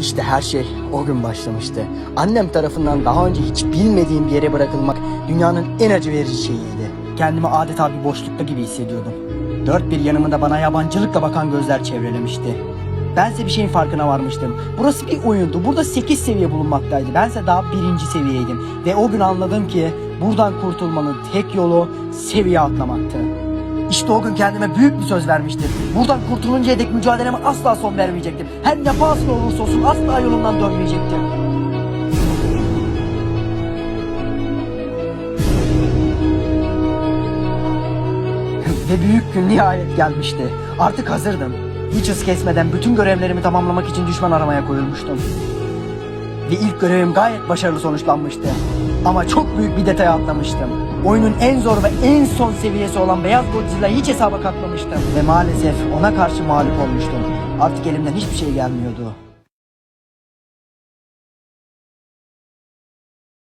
İşte her şey o gün başlamıştı. Annem tarafından daha önce hiç bilmediğim bir yere bırakılmak dünyanın en acı verici şeyiydi. Kendimi adeta bir boşlukta gibi hissediyordum. Dört bir yanımında bana yabancılıkla bakan gözler çevrelemişti. Bense bir şeyin farkına varmıştım. Burası bir oyundu. Burada 8 seviye bulunmaktaydı. Bense daha birinci seviyeydim. Ve o gün anladım ki buradan kurtulmanın tek yolu seviye atlamaktı. İşte o gün kendime büyük bir söz vermiştim. Buradan kurtuluncaya dek mücadeleme asla son vermeyecektim. Her ne pahasına olursa olsun asla yolumdan dönmeyecektim. Ve büyük gün nihayet gelmişti. Artık hazırdım. Hiç hız kesmeden bütün görevlerimi tamamlamak için düşman aramaya koyulmuştum. Ve ilk görevim gayet başarılı sonuçlanmıştı. Ama çok büyük bir detay atlamıştım. Oyunun en zor ve en son seviyesi olan Beyaz Godzilla'yı hiç hesaba katmamıştım. Ve maalesef ona karşı mağlup olmuştum. Artık elimden hiçbir şey gelmiyordu.